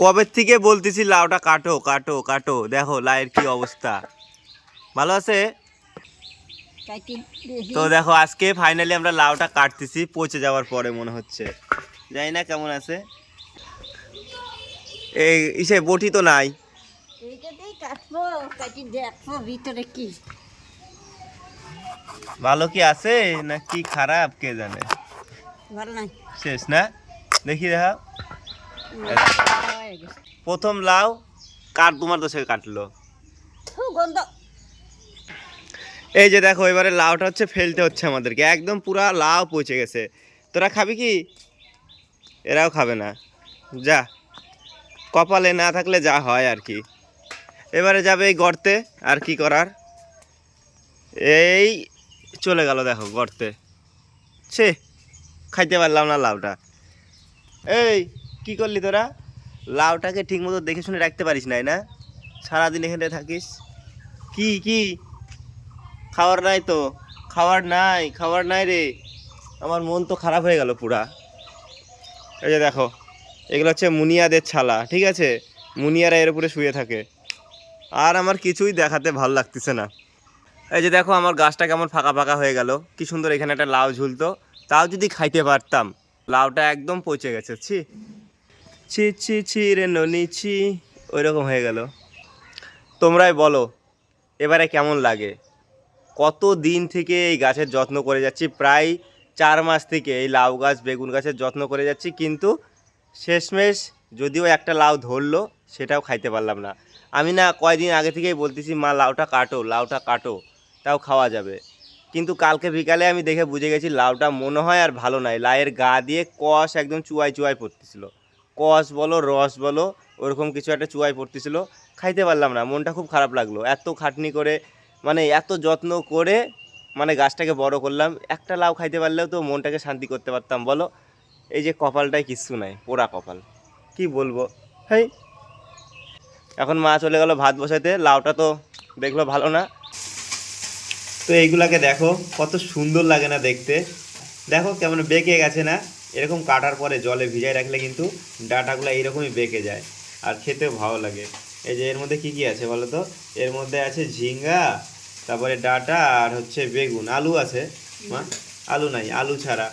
কবে থেকে বলতেছি লাউটা কাটো কাটো কাটো? দেখো লাইয়ের কি অবস্থা। ভালো আছে? তো দেখো আজকে ফাইনালি আমরা লাউটা কাটতেছি পচে যাওয়ার পরে মনে হচ্ছে। জানি না কেমন আছে। এই ইসে বটি তো নাই। ভালো কি আছে না কি খারাপ কে জানে? শেষ না? দেখি দেখা। প্রথম লাউ কাট তোমার দোষে কাটলো। এই যে দেখো এবারে লাউটা হচ্ছে ফেলতে হচ্ছে আমাদেরকে। একদম পুরা লাউ পচে গেছে। তোরা খাবি কি? এরাও খাবে না। যা। কপালে না থাকলে যা হয় আর কি। এবারে যাবে এই গর্তে আর কি করার? এই চলে গেল দেখো গর্তে। ছে খাইতে পারলাম না লাউটা। এই কি করলি তোরা? লাউটাকে ঠিক মতো দেখে শুনে রাখতে পারিস নাই না? সারাদিন এখানে থাকিস। কি কি? খাওয়ার নাই তো? খাবার নাই খাবার নাই রে। আমার মন তো খারাপ হয়ে গেল পুরা। এই যে দেখো, এগুলো হচ্ছে মুনিয়াদের ছালা, ঠিক আছে? মুনিয়ারা এর উপরে শুয়ে থাকে। আর আমার কিছুই দেখাতে ভালো লাগতেছে না। এই যে দেখো, আমার গাছটা কেমন ফাঁকা ফাঁকা হয়ে গেল। কি সুন্দর এখানে একটা লাউ ঝুলতো। তাও যদি খাইতে পারতাম, লাউটা একদম পচে গেছে, ছি। ছি ছি ছি রে ননি, ছি। ওই রকম হয়ে গেল। তোমরাই বলো, এবারে কেমন লাগে? কত দিন থেকে এই গাছের যত্ন করে যাচ্ছি? প্রায় চার মাস থেকে এই লাউ গাছ, বেগুন গাছের যত্ন করে যাচ্ছি, কিন্তু শেষমেশ যদিও একটা লাউ ধরলো, সেটাও খাইতে পারলাম না। আমি না কয়দিন আগে থেকেই বলতেছি, মা, লাউটা কাটো লাউটা কাটো, তাও খাওয়া যাবে। কিন্তু কালকে বিকালে আমি দেখে বুঝে গেছি, লাউটা মনে হয় আর ভালো নাই। লাউয়ের গা দিয়ে কষ একদম চুয়াই চুয়াই পড়তেছিল। কষ বলো, রস বলো, ওরকম কিছু একটা চুয়াই পড়তেছিল। খাইতে পারলাম না, মনটা খুব খারাপ লাগল। এত খাটনি করে মানে এত যত্ন করে মানে গাছটাকে বড় করলাম। একটা লাউ খাইতে পারলেও তো মনটাকে শান্তি করতে পারতাম, বলো? এই যে কপালটায় কিচ্ছু নাই, পোড়া কপাল। কি বলব? হেই। এখন মা চলে গেল ভাত বসাতে, লাউটা তো দেখল ভালো না। তো এইগুলাকে দেখো, কত সুন্দর লাগে না দেখতে। দেখো কেমন বেঁকে গেছে না। এরকম কাটার পরে জলে ভিজায় রাখলে কিন্তু ডাটাগুলো এইরকমই বেঁকে যায়। আর খেতেও ভালো লাগে। এই যে এর মধ্যে কি কি আছে বলো তো? এর মধ্যে আছে ঝিঙ্গা তারপরে ডাটা আর হচ্ছে বেগুন। আলু আছে মা? আলু নাই আলু ছাড়া।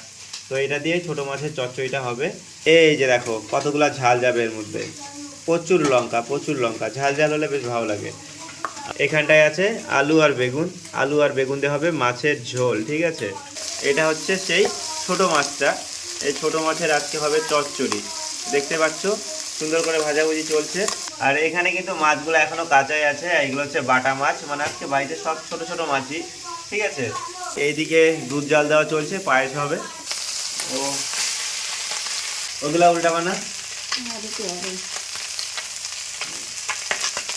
তো এটা দিয়ে ছোট মাছের চচ্চড়িটা হবে। এই যে দেখো কতগুলা ঝাল যাবে এর মধ্যে। প্রচুর লঙ্কা প্রচুর লঙ্কা। ঝাল ঝাল হলে বেশ ভালো লাগে। এখানটায় আছে আলু আর বেগুন। আলু আর বেগুন দিয়ে হবে মাছের ঝোল ঠিক আছে? এটা হচ্ছে সেই ছোট মাছটা। এই ছোট মাছের আজকে হবে চচ্চড়ি। দেখতে পাচ্ছ? সুন্দর করে ভাজাভুজি চলছে। আর এখানে কিন্তু মাছগুলো এখনও কাঁচাই আছে এগুলো হচ্ছে বাটা মাছ। মানে আজকে বাড়িতে সব ছোট ছোট মাছই ঠিক আছে? এইদিকে দুধ জাল দেওয়া চলছে পায়েস হবে। ও ওগুলা উল্টা বানা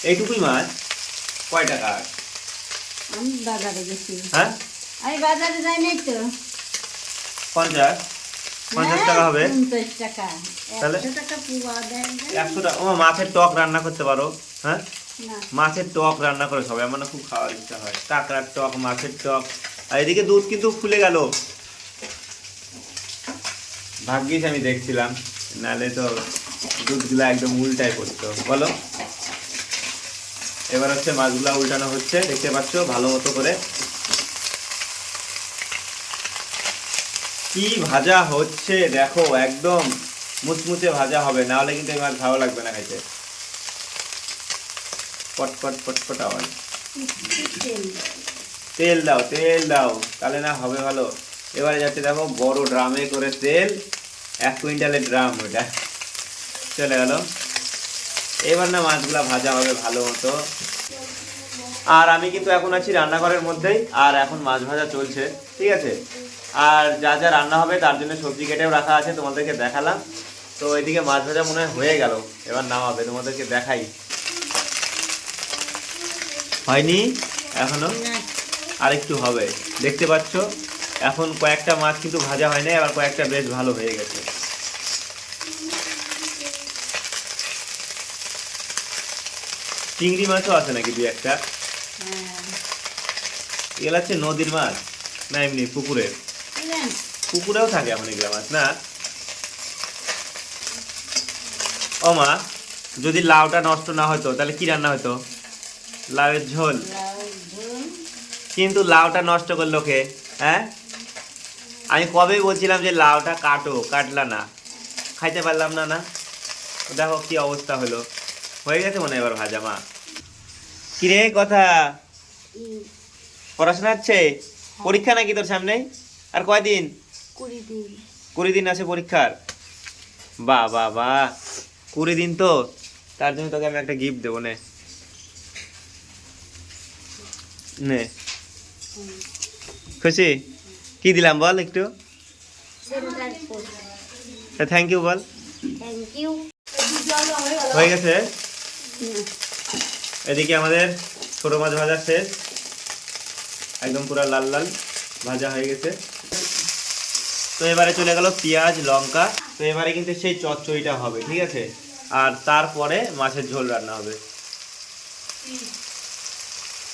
এইটুকুই মাছ? কয় টাকা? আমি বাজারে গেছি। হ্যাঁ? আমি বাজারে তো। পঞ্চাশ? পঞ্চাশ টাকা হবে। তাহলে? একশো টাকা পুয়া দেয় না? একশো টাকা। ও মাছের টক রান্না করতে পারো হ্যাঁ? মাছের টক রান্না করে আমার খুব খাওয়ার ইচ্ছা হয়। কাঁকড়ার টক মাছের টক। আর এদিকে দুধ কিন্তু ফুলে গেল। ভাগ্যিস আমি দেখছিলাম নালে তো দুধগুলো একদম উল্টাই পড়তো। বলো। এবার হচ্ছে মাছগুলা উল্টানো হচ্ছে দেখতে পাচ্ছ ভালো মতো করে। কি ভাজা হচ্ছে দেখো, একদম মুচমুচে ভাজা হবে। না হলে কিন্তু মাছ ভালো লাগবে না খাইতে পট পট পট পট আওয়াজ। তেল দাও তেল দাও। তাহলে না হবে ভালো। এবারে যাচ্ছে দেখো, বড় ড্রামে করে তেল, এক কুইন্টালের ড্রাম ওটা। চলে গেল। এবার না মাছগুলা ভাজা হবে ভালো মতো। আর আমি কিন্তু এখন আছি রান্নাঘরের মধ্যেই, আর এখন মাছ ভাজা চলছে। ঠিক আছে? আর যা যা রান্না হবে তার জন্য সবজি কেটেও রাখা আছে তোমাদেরকে দেখালাম। তো এদিকে মাছ ভাজা মনে হয় গেল। এবার নামাবে তোমাদেরকে দেখাই। হয়নি? এখনও? আর একটু হবে। দেখতে পাচ্ছ এখন কয়েকটা মাছ কিন্তু ভাজা হয় নাই আবার কয়েকটা বেশ ভালো হয়ে গেছে। চিংড়ি মাছও আছে নাকি দুই একটা? হ্যাঁ। এগুলো হচ্ছে নদীর মাছ? না এমনি পুকুরের? পুকুরেও থাকে এখন এগুলো মাছ না? ও মা যদি লাউটা নষ্ট না হতো তাহলে কি রান্না হতো? লাউয়ের ঝোল। কিন্তু লাউটা নষ্ট করল কে? হ্যাঁ? আমি কবেই বলছিলাম যে লাউটা কাটো কাটলা না। খাইতে পারলাম না না? দেখো কি অবস্থা হলো। হয়ে গেছে মনে হয় এবার ভাজা মা। কিরে কথা? পড়াশোনা হচ্ছে? পরীক্ষা নাকি তোর সামনে আর কয়দিন? কুড়ি দিন। কুড়ি দিন আছে পরীক্ষার? বাহ বা বা কুড়ি দিন তো? তার জন্য তোকে আমি একটা গিফট দেবো নে। নে। খুশি? কি দিলাম বল একটু? থ্যাংক ইউ বল। হয়ে গেছে? এদিকে আমাদের ছোট মাছ ভাজা শেষ। একদম পুরো লাল লাল ভাজা হয়ে গেছে। তো এবারে চলে গেল পেঁয়াজ, লঙ্কা। তো এবারে কিন্তু সেই চচ্চড়িটা হবে, ঠিক আছে? আর তারপরে মাছের ঝোল রান্না হবে।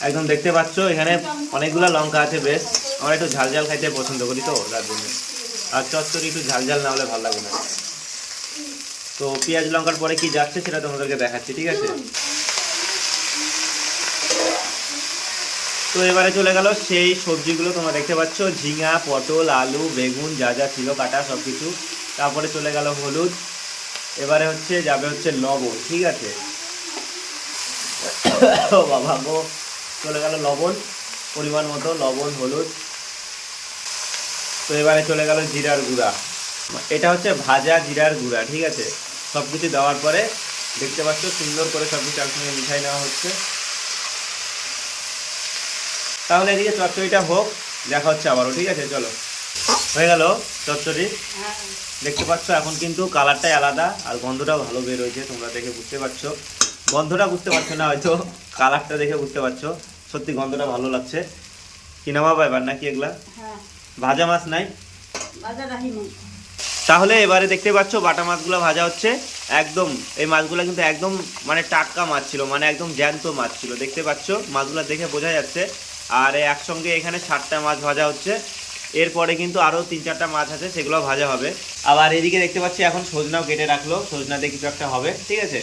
একদম দেখতে পাচ্ছো, এখানে অনেকগুলো লঙ্কা আছে, বেশ। আমরা একটু ঝাল ঝাল খাইতে পছন্দ করি তো, তার জন্য। আর চচ্চড়ি একটু ঝাল ঝাল না হলে ভালো লাগে না। তো পেঁয়াজ, লঙ্কার পরে কি যাচ্ছে সেটা তোমাদেরকে দেখাচ্ছি, ঠিক আছে? তো এবারে চলে গেল সেই সবজিগুলো তোমরা দেখতে পাচ্ছ। ঝিঙা, পটল, আলু, বেগুন, যা যা ছিল, কাটা সব কিছু তারপরে চলে গেল হলুদ। এবারে হচ্ছে, যাবে হচ্ছে লবণ, ঠিক আছে? বাবা গো, চলে গেল লবণ, পরিমাণ মতো লবণ, হলুদ। তো এবারে চলে গেল জিরার গুঁড়া। এটা হচ্ছে ভাজা জিরার গুঁড়া, ঠিক আছে? সব কিছু দেওয়ার পরে দেখতে পাচ্ছ সুন্দর করে সব কিছু একসঙ্গে মিঠাই নেওয়া হচ্ছে। তাহলে এদিকে চচ্চড়িটা হোক দেখা হচ্ছে আবারও ঠিক আছে? চলো। হয়ে গেল চচ্চড়ি। হ্যাঁ। দেখতে পাচ্ছ এখন কিন্তু কালারটাই আলাদা আর গন্ধটাও ভালো বের হয়েছে তোমরা দেখে বুঝতে পারছ। গন্ধটা বুঝতে পারছ না হয়তো কালারটা দেখে বুঝতে পারছ। সত্যি গন্ধটা ভালো লাগছে। কি নামাবো এবার নাকি এগুলা? হ্যাঁ। ভাজা মাছ নাই? তাহলে এবারে দেখতে পাচ্ছ বাটা মাছগুলো ভাজা হচ্ছে। একদম এই মাছগুলো কিন্তু একদম মানে টাটকা মাছ ছিল মানে একদম জ্যান্ত মাছ ছিল। দেখতে পাচ্ছ মাছগুলো দেখে বোঝা যাচ্ছে আর একসঙ্গে এখানে ষাটটা মাছ ভাজা হচ্ছে। এরপরে কিন্তু আরও তিন চারটা মাছ আছে, সেগুলো ভাজা হবে। আবার এদিকে দেখতে পাচ্ছি এখন সজনাও কেটে রাখল, সজনা দিয়ে কিছু একটা হবে, ঠিক আছে?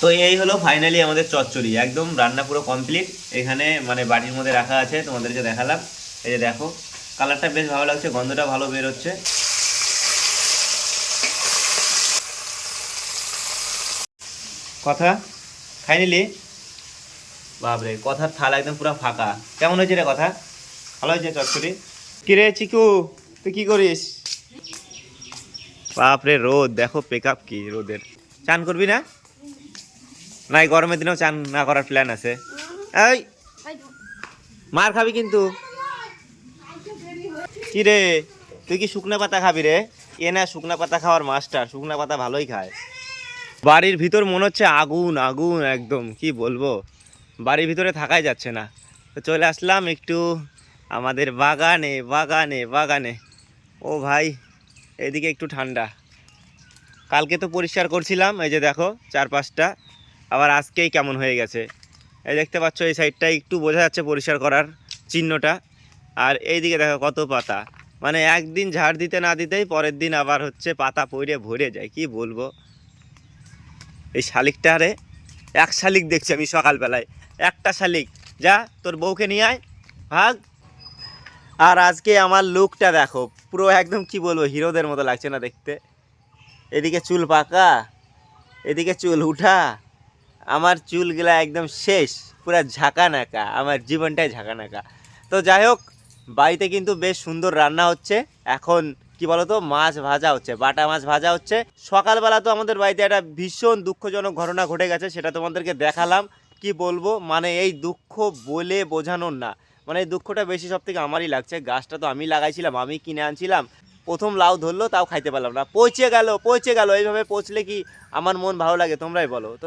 তো এই হলো ফাইনালি আমাদের চচ্চড়ি, একদম রান্না পুরো কমপ্লিট এখানে মানে বাটির মধ্যে রাখা আছে, তোমাদেরকে দেখালাম। এই যে দেখো কালারটা বেশ ভালো লাগছে, গন্ধটা ভালো বের হচ্ছে কথা? খাই নিলি বাপরে, কথার থালা একদম পুরো ফাঁকা। কেমন হয়েছে রে কথা? ভালো হয়েছে চচ্চড়ি? কিরে চিকু, তুই কি করিস? বাপরে, রোদ, দেখো পেক আপ কি রোদের। চান করবি না? না এই গরমের দিনেও চান না করার প্ল্যান আছে। এই, মার খাবি কিন্তু। কি রে তুই কি শুকনো পাতা খাবি রে? এ না, শুকনো পাতা খাওয়ার মাস্টার শুকনো পাতা ভালোই খায়। বাড়ির ভিতর মনে হচ্ছে আগুন আগুন, একদম, কি বলব? বাড়ির ভিতরে থাকাই যাচ্ছে না। তো চলে আসলাম একটু আমাদের বাগানে বাগানে বাগানে। ও ভাই, এদিকে একটু ঠান্ডা। কালকে তো পরিষ্কার করছিলাম, এই যে দেখো চার পাঁচটা আবার আজকেই কেমন হয়ে গেছে। এই দেখতে পাচ্ছ, এই সাইডটা একটু বোঝা যাচ্ছে পরিষ্কার করার চিহ্নটা। আর এইদিকে দেখো কত পাতা। মানে একদিন ঝাড় দিতে না দিতেই পরের দিন আবার হচ্ছে পাতা পড়ে ভরে যায়, কি বলব? এই শালিকটা রে, এক শালিক দেখছি আমি সকালবেলায়। একটা শালিক। যা, তোর বউকে নিয়ে আয়, ভাগ। আর আজকে আমার লুকটা দেখো, পুরো একদম কি বলব, হিরোদের মতো লাগছে না দেখতে। এদিকে চুল পাকা, এদিকে চুল উঠা। আমার চুলগুলা একদম শেষ, পুরা ঝাঁকা নাকা আমার জীবনটাই ঝাঁকা নাকা তো যাই হোক, বাড়িতে কিন্তু বেশ সুন্দর রান্না হচ্ছে। এখন কি বলতো, মাছ ভাজা হচ্ছে, বাটা মাছ ভাজা হচ্ছে। সকালবেলা তো আমাদের বাড়িতে একটা ভীষণ দুঃখজনক ঘটনা ঘটে গেছে, সেটা তোমাদেরকে দেখালাম। কি বলব? মানে এই দুঃখ বলে বোঝানোর না। মানে এই দুঃখটা বেশি সব থেকে আমারই লাগছে। গাছটা তো আমি লাগাইছিলাম, আমি কিনে আনছিলাম। প্রথম লাউ ধরলো, তাও খাইতে পারলাম না। পচে গেল পচে গেল। এইভাবে পচলে কি আমার মন ভালো লাগে? তোমরাই বলো। তো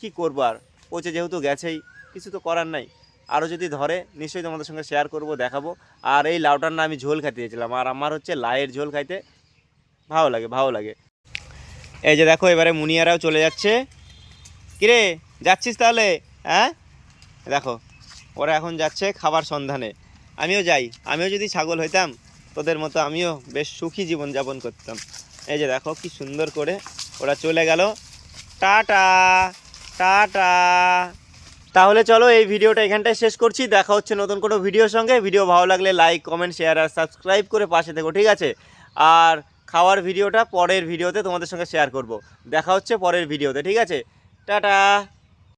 কি করব আর? পচে যেহেতু গেছেই, কিছু তো করার নাই। আরও যদি ধরে, নিশ্চয়ই তোমাদের সঙ্গে শেয়ার করব, দেখাবো। আর এই লাউটার না আমি ঝোল খাইতে চেয়েছিলাম আর আমার হচ্ছে লায়ের ঝোল খাইতে ভালো লাগে ভালো লাগে। এই যে দেখো, এবারে মুনিয়ারাও চলে যাচ্ছে। কিরে, যাচ্ছিস তাহলে? হ্যাঁ? দেখো, ওরা এখন যাচ্ছে খাবার সন্ধানে। আমিও যাই, আমিও যদি ছাগল হইতাম, তোদের মতো আমিও বেশ সুখী জীবনযাপন করতাম। এই যে দেখো, কি সুন্দর করে ওরা চলে গেল। Tata tata. তাহলে চলো এই ভিডিওটা এখানটায় শেষ করছি। দেখা হচ্ছে নতুন কোনো ভিডিওর সঙ্গে। ভিডিও ভালো লাগলে লাইক কমেন্ট শেয়ার আর সাবস্ক্রাইব করে পাশে থেকো, ঠিক আছে? আর খাওয়ার ভিডিওটা পরের ভিডিওতে তোমাদের সঙ্গে শেয়ার করব। দেখা হচ্ছে পরের ভিডিওতে, ঠিক আছে? টাটা।